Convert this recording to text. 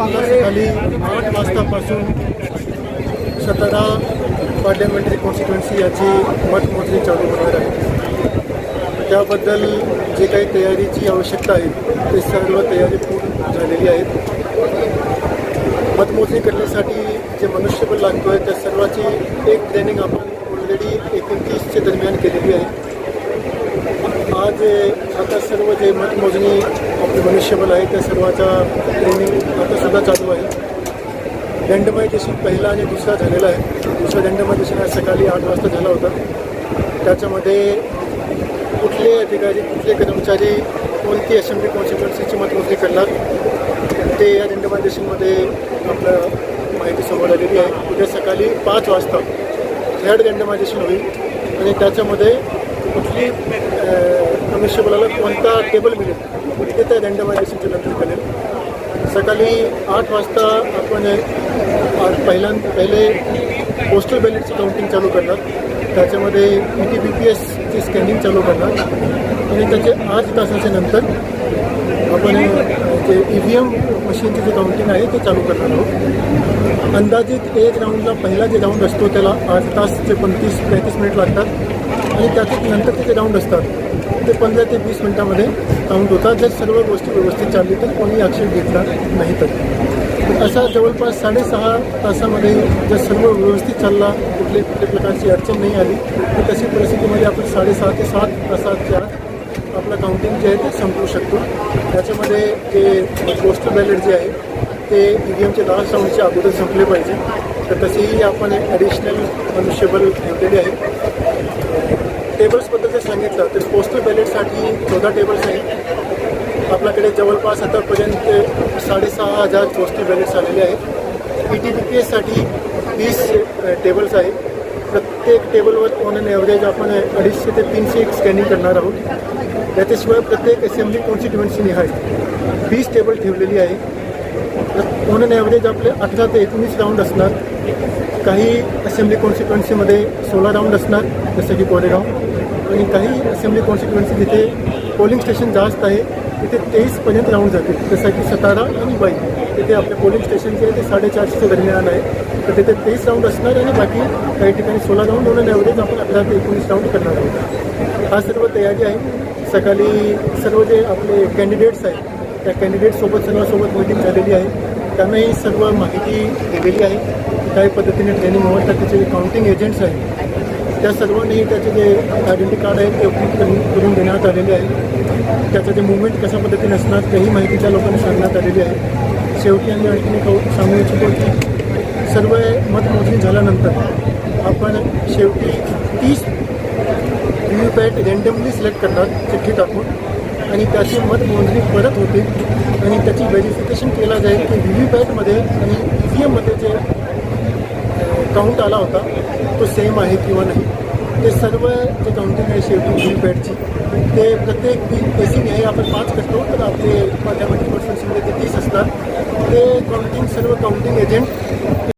सकाळी आठ वाजतापासून सतरा पार्लमेंटरी कॉन्स्टिट्युएन्सी याची मतमोजणी चालू होणार आहे. त्याबद्दल जे काही तयारीची आवश्यकता आहे ते सर्व तयारी पूर्ण झालेली आहे मतमोजणी करण्यासाठी जे मनुष्यबळ लागतो आहे त्या सर्वाची एक ट्रेनिंग आपण ऑलरेडी एकोणतीसच्या दरम्यान केलेली आहे. जे आता सर्व जे मतमोजणी आपले मनुष्यबल आहे त्या सर्वाचा ट्रेनिंग आता सुद्धा चालू आहे. दंडमयदेशन पहिला आणि दुसरा झालेला आहे. दुसरा दंडमयदेशन आज सकाळी आठ वाजता झाला होता. त्याच्यामध्ये कुठले अधिकारी कुठले कर्मचारी कोणती असेंब्ली कॉन्स्टिट्युएन्सीची मतमोजणी करणार ते या दंडमयदेशनमध्ये आपलं माहिती समोर आलेली आहे. उद्या सकाळी पाच वाजता थर्ड दंडमयदेशन होईल आणि त्याच्यामध्ये कुठली मनुष्यबळाला कोणता टेबल मिळेल? ते त्या दंडमयदेशनच्या नंतर करेल. सकाळी आठ वाजता आपण आज पहिल्यां पहिले पोस्टल बॅलेटची काउंटिंग चालू करणार. त्याच्यामध्ये ई टी बी पी एसची स्कॅनिंग चालू करणार. आणि त्याचे आठ तासाच्या नंतर आपण ते ई व्ही एम मशीनचे जे काउंटिंग आहे ते चालू करणार आहोत. अंदाजित एक राऊंडला पहिला जे राऊंड असतो त्याला आठ तास ते पंचवीस पैंतीस मिनिट लागतात. आणि त्यातच नंतरचे जे राऊंड असतात ते पंधरा ते वीस मिनिटामध्ये काउंट होतात. जर सर्व गोष्टी व्यवस्थित चालली तर कोणी आक्षेप घेतला नाही तर. असा जवळपास साडेसहा तासामध्ये जर सर्व व्यवस्थित चालला कुठली कुठल्या प्रकारची अडचण नाही आली तर तशी परिस्थितीमध्ये आपण साडेसहा ते सात तासाच्या आपलं काउंटिंग जे आहे ते संपवू शकतो. त्याच्यामध्ये जे पोस्टल बॅलेट जे आहे ते ई व्ही एमचे लास्ट राऊंडच्या अगोदर संपले पाहिजे. तर तसेही आपण ॲडिशनल मनुष्यबल ठेवलेले आहे टेबल्सबद्दल जर सांगितलं तर पोस्टल बॅलेटसाठी चौदा टेबल्स आहेत. आपल्याकडे जवळपास आतापर्यंत साडेसहा हजार पोस्टल बॅलेट्स आलेले आहेत. ई टी बी पी एससाठी वीस टेबल्स आहेत. प्रत्येक टेबलवर ऑन अन ॲव्हरेज आपण अडीचशे ते तीनशे एक स्कॅनिंग करणार आहोत. त्याच्याशिवाय प्रत्येक असेंब्ली कॉन्स्टिट्युएन्सी निहाय वीस टेबल ठेवलेली आहे. ऑन अन ॲव्हरेज आपले अठरा ते एकोणीस राऊंड असणार. काही असेंब्ली कॉन्स्टिट्युएन्सीमध्ये सोळा राऊंड असणार जसं की कोरेगाव. आणि काही असेंब्ली कॉन्स्टिट्युएन्सी जिथे पोलिंग स्टेशन जास्त आहे तिथे तेवीसपर्यंत राऊंड जातील. जसं की सतारा आणि बाई. तिथे आपले पोलिंग स्टेशन जे आहे ते साडेचारशेच्या दरम्यान आहे. तर तिथे तेवीस राऊंड असणार आणि बाकी काही ठिकाणी सोळा राऊंड होणार. ॲव्हरेज आपण अकरा ते एकोणीस राऊंड करणार आहोत. हा सर्व तयारी आहे. सकाळी सर्व जे आपले कॅन्डिडेट्स आहेत त्या कॅन्डिडेटसोबत सर्वांसोबत मीटिंग झालेली आहे. त्यांना ही सर्व माहिती दिलेली आहे. काही पद्धतीने ट्रेनिंग होत त्याचे काउंटिंग एजंट्स आहेत. त्या सर्वांनीही त्याचे जे आयडेंटी कार्ड आहे ते उपलब्ध करून देण्यात आलेले आहे त्याचं जे मुवमेंट कशा पद्धतीने असणार तेही माहिती त्या लोकांनी सांगण्यात आलेली आहे. शेवटी आम्ही आणखीन एक सांगू इच्छितो की सर्व मतमोजणी झाल्यानंतर आपण शेवटी तीस V V PAT randomly select करणार चिठ्ठी टाकून. आणि त्याची मतमोजणी परत होते. आणि त्याची व्हेरिफिकेशन केला जाईल की व्ही व्ही पॅटमध्ये आणि ई व्ही एममध्ये जे काउंट आला होता तो सेम आहे किंवा नाही? ते सर्व जे काउंटिंग आहे शेवटी व्ही पॅडची ते प्रत्येक ए पेसिंग आहे आपण पाच करतो तर आपले पार्लमेंटरी कॉन्स्टिट्युन्सीमध्ये ते तीस असतात. ते काउंटिंग सर्व काउंटिंग एजंट